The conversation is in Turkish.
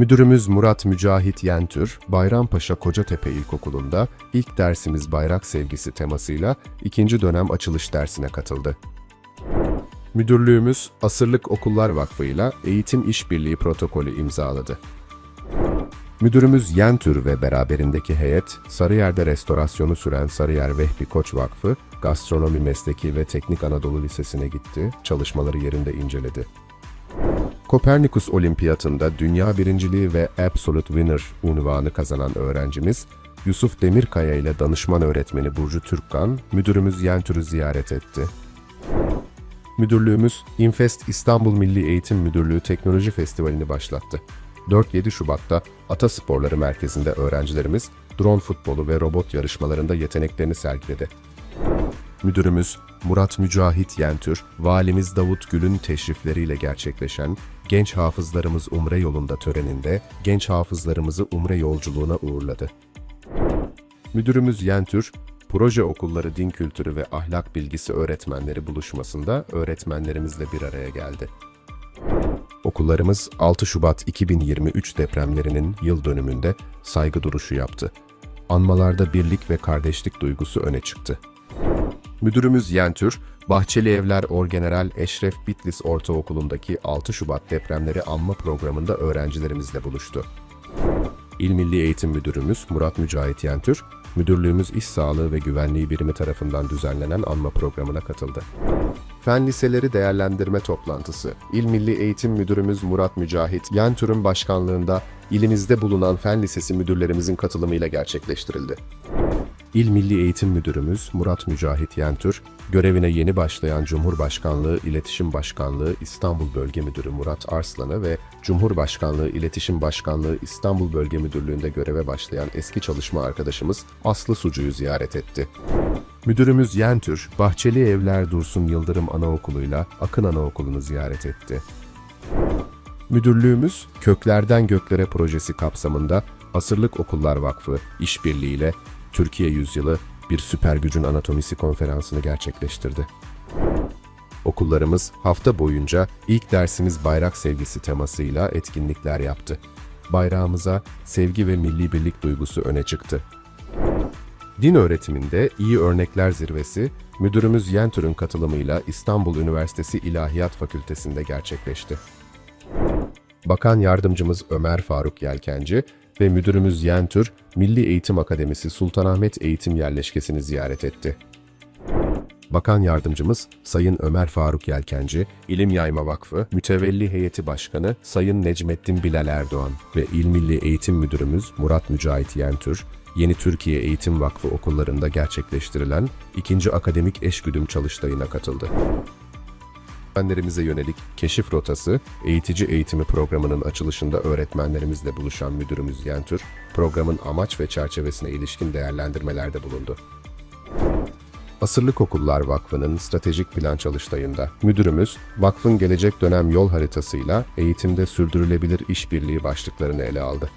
Müdürümüz Murat Mücahit Yentür, Bayrampaşa Kocatepe İlkokulu'nda ilk dersimiz bayrak sevgisi temasıyla ikinci dönem açılış dersine katıldı. Müdürlüğümüz Asırlık Okullar Vakfı ile Eğitim İşbirliği Protokolü imzaladı. Müdürümüz Yentür ve beraberindeki heyet, Sarıyer'de restorasyonu süren Sarıyer Vehbi Koç Vakfı, Gastronomi Mesleki ve Teknik Anadolu Lisesi'ne gitti, çalışmaları yerinde inceledi. Kopernikus Olimpiyatında dünya birinciliği ve Absolute Winner unvanı kazanan öğrencimiz, Yusuf Demirkaya ile danışman öğretmeni Burcu Türkkan, müdürümüz Yentür'ü ziyaret etti. Müdürlüğümüz Infest İstanbul Milli Eğitim Müdürlüğü Teknoloji Festivali'ni başlattı. 4-7 Şubat'ta Atasporları Merkezi'nde öğrencilerimiz drone futbolu ve robot yarışmalarında yeteneklerini sergiledi. Müdürümüz Murat Mücahit Yentür, Valimiz Davut Gül'ün teşrifleriyle gerçekleşen Genç Hafızlarımız Umre Yolunda töreninde genç hafızlarımızı Umre yolculuğuna uğurladı. Müdürümüz Yentür, proje okulları din kültürü ve ahlak bilgisi öğretmenleri buluşmasında öğretmenlerimizle bir araya geldi. Okullarımız 6 Şubat 2023 depremlerinin yıl dönümünde saygı duruşu yaptı. Anmalarda birlik ve kardeşlik duygusu öne çıktı. Müdürümüz Yentür, Bahçeli Evler Orgeneral Eşref Bitlis Ortaokulu'ndaki 6 Şubat depremleri anma programında öğrencilerimizle buluştu. İl Milli Eğitim Müdürümüz Murat Mücahit Yentür, müdürlüğümüz İş Sağlığı ve Güvenliği Birimi tarafından düzenlenen anma programına katıldı. Fen Liseleri Değerlendirme Toplantısı, İl Milli Eğitim Müdürümüz Murat Mücahit Yentür'ün başkanlığında ilimizde bulunan fen lisesi müdürlerimizin katılımıyla gerçekleştirildi. İl Milli Eğitim Müdürümüz Murat Mücahit Yentür, görevine yeni başlayan Cumhurbaşkanlığı İletişim Başkanlığı İstanbul Bölge Müdürü Murat Arslan'ı ve Cumhurbaşkanlığı İletişim Başkanlığı İstanbul Bölge Müdürlüğü'nde göreve başlayan eski çalışma arkadaşımız Aslı Sucu'yu ziyaret etti. Müdürümüz Yentür, Bahçeli Evler Dursun Yıldırım Anaokulu'yla Akın Anaokulu'nu ziyaret etti. Müdürlüğümüz Köklerden Göklere projesi kapsamında Asırlık Okullar Vakfı işbirliğiyle Türkiye Yüzyılı bir süper gücün anatomisi konferansını gerçekleştirdi. Okullarımız hafta boyunca ilk dersimiz bayrak sevgisi temasıyla etkinlikler yaptı. Bayrağımıza sevgi ve milli birlik duygusu öne çıktı. Din öğretiminde iyi örnekler zirvesi, müdürümüz Yentür'ün katılımıyla İstanbul Üniversitesi İlahiyat Fakültesi'nde gerçekleşti. Bakan Yardımcımız Ömer Faruk Yelkenci ve müdürümüz Yentür, Milli Eğitim Akademisi Sultanahmet Eğitim Yerleşkesi'ni ziyaret etti. Bakan Yardımcımız Sayın Ömer Faruk Yelkenci, İlim Yayma Vakfı Mütevelli Heyeti Başkanı Sayın Necmettin Bilal Erdoğan ve İl Milli Eğitim Müdürümüz Murat Mücahit Yentür, Yeni Türkiye Eğitim Vakfı okullarında gerçekleştirilen ikinci akademik eşgüdüm çalıştayına katıldı öğretmenlerimize yönelik keşif rotası, eğitici eğitimi programının açılışında öğretmenlerimizle buluşan müdürümüz Yentür, programın amaç ve çerçevesine ilişkin değerlendirmelerde bulundu. Asırlık Okullar Vakfı'nın stratejik plan çalıştayında müdürümüz, vakfın gelecek dönem yol haritasıyla eğitimde sürdürülebilir işbirliği başlıklarını ele aldı.